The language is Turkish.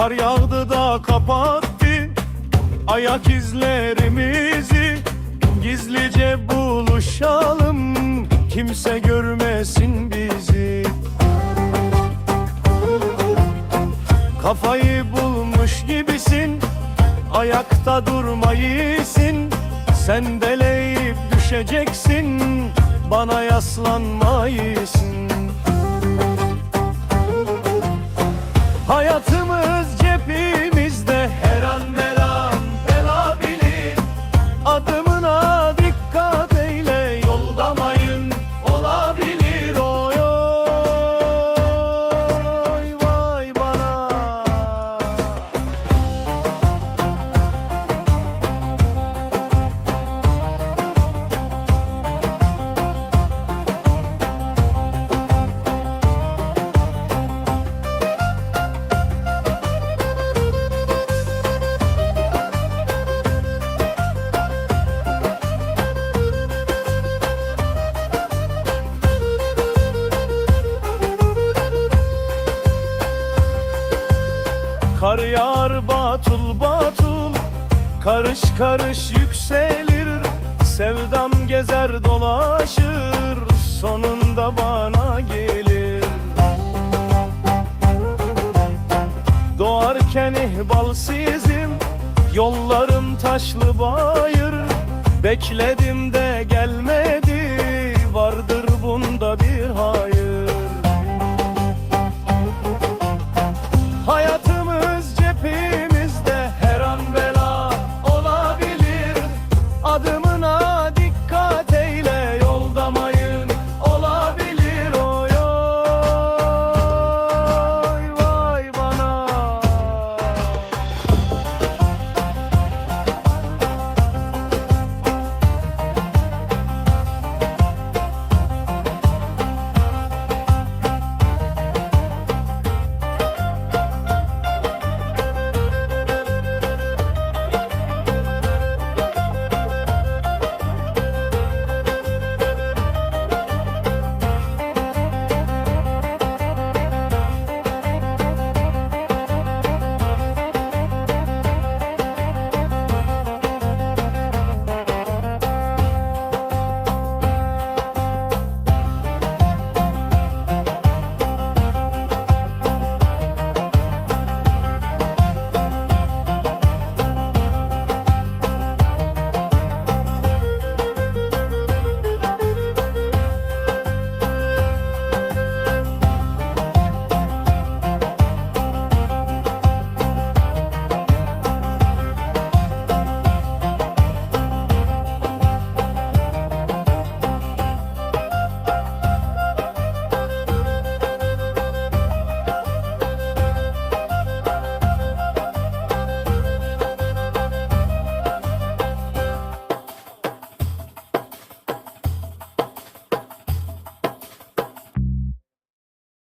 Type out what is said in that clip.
Kar yağdı da kapattı ayak izlerimizi. Gizlice buluşalım kimse görmesin bizi. Kafayı bulmuş gibisin Ayakta durmayısın. Sendeleyip düşeceksin Bana yaslanmayısın Kar yağar batul batul Karış karış yükselir. Sevdam gezer dolaşır Sonunda bana gelir. Doğarken ihbalsizim Yollarım taşlı bayır. Bekledim de gelmedi Vardı